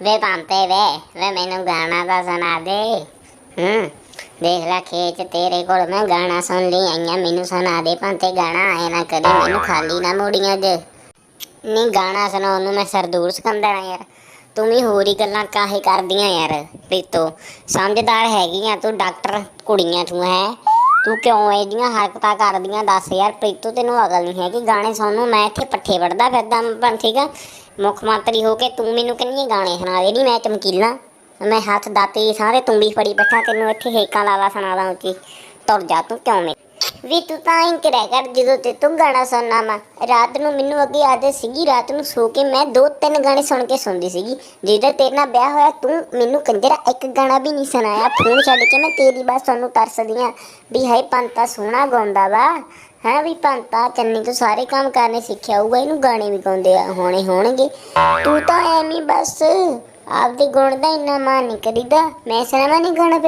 ਵੇ ਪੰਤੇ ਵੇ ਵੇ ਮੈਨੂੰ ਗਾਣਾ ਤਾਂ ਸੁਣਾ ਦੇ। ਹੂੰ, ਦੇਖ ਲੈ ਖੇਚ ਤੇਰੇ ਕੋਲ ਮੈਂ ਗਾਣਾ ਸੁਣ ਲਈ ਆਈਆਂ, ਮੈਨੂੰ ਸੁਣਾ ਦੇ ਪੰਤੇ ਗਾਣਾ ਆਏ ਨਾ ਕਦੀ ਮੈਨੂੰ ਖਾਲੀ ਨਾ ਮੋੜੀਆਂ ਜੇ। ਨਹੀਂ ਗਾਣਾ ਸੁਣਾਉਣ ਨੂੰ ਮੈਂ ਸਰਦੂਰ ਸਿਕੰਦਰ ਯਾਰ। ਤੂੰ ਵੀ ਹੋਰ ਹੀ ਗੱਲਾਂ ਕਾਹੇ ਕਰਦੀਆਂ ਯਾਰ, ਪ੍ਰੀਤੋ। ਸਮਝਦਾਰ ਹੈਗੀਆਂ ਤੂੰ, ਡਾਕਟਰ ਕੁੜੀਆਂ ਤੂੰ ਹੈ। ਤੂੰ ਕਿਉਂ ਇਹਦੀਆਂ ਹਰਕਤਾਂ ਕਰਦੀਆਂ ਦੱਸ ਯਾਰ, ਪ੍ਰੀਤੋ ਤੈਨੂੰ ਅਗਲ ਨਹੀਂ ਹੈਗੀ ਗਾਣੇ ਸੁਣਨ ਨੂੰ, ਮੈਂ ਇੱਥੇ ਪੱਠੇ ਵੜਦਾ ਫਿਰਦਾ ਪਰ ਠੀਕ ਆ? ਮੁੱਖ ਮੰਤਰੀ ਹੋ ਕੇ ਤੂੰ ਮੈਨੂੰ ਕਿੰਨੀ ਗਾਣੇ ਸੁਣਾ ਦੇ? ਨਹੀਂ ਮੈਂ ਚਮਕੀਲਾ। ਮੈਂ ਹੱਥ ਦਾਤੇ ਸਾਰੇ, ਤੂੰ ਵੀ ਫੜੀ ਬੈਠਾ, ਤੈਨੂੰ ਇੱਥੇ ਹੇਕਾਂ ਲਾਲਾ ਸੁਣਾਦਾ ਉੱਚੀ। ਤੁਰ ਜਾ ਤੂੰ ਕਿਉਂ ਮੇ? ਵੀ ਤੂੰ ਤਾਂ ਹੀ ਕਰਿਆ ਕਰ ਜਦੋਂ ਤੇ ਤੂੰ ਗਾਣਾ ਸੁਣਨਾ ਵਾ। ਰਾਤ ਨੂੰ ਮੈਨੂੰ ਅੱਗੇ ਆਦਤ ਸੀਗੀ, ਰਾਤ ਨੂੰ ਸੋ ਕੇ ਮੈਂ ਦੋ ਤਿੰਨ ਗਾਣੇ ਸੁਣ ਕੇ ਸੌਂਦੀ ਸੀਗੀ। ਜਿਹੜਾ ਤੇਰੇ ਨਾਲ ਵਿਆਹ ਹੋਇਆ, ਤੂੰ ਮੈਨੂੰ ਕੰਜਰਾ ਇੱਕ ਗਾਣਾ ਵੀ ਨਹੀਂ ਸੁਣਾਇਆ। ਫੋਨ ਛੱਡ ਕੇ ਮੈਂ ਤੇਰੀ ਬਾਤ ਤੁਹਾਨੂੰ ਤਰਸਦੀ ਆਂ। ਵੀ ਹਾਏ, ਪੰਤਾ ਸੋਹਣਾ ਗਾਉਂਦਾ ਵਾ। ਹੈ ਵੀ ਪੰਤਾ ਚੰਨੀ ਤੋਂ ਸਾਰੇ ਕੰਮ ਕਰਨੇ ਸਿੱਖਿਆ ਹੋਊਗਾ, ਇਹਨੂੰ ਗਾਣੇ ਵੀ ਗਾਉਂਦੇ ਆ, ਹੋਣੇ ਹੋਣਗੇ। ਤੂੰ ਤਾਂ ਐਵੇਂ ਬਸ ਆਪਦੇ ਗੁਣ ਦਾ ਇੰਨਾ ਮਾਨ ਨਹੀਂ ਕਰੀਦਾ। ਮੈਂ ਸੁਣਾਵਾਂ ਨਹੀਂ ਗਾਣਾ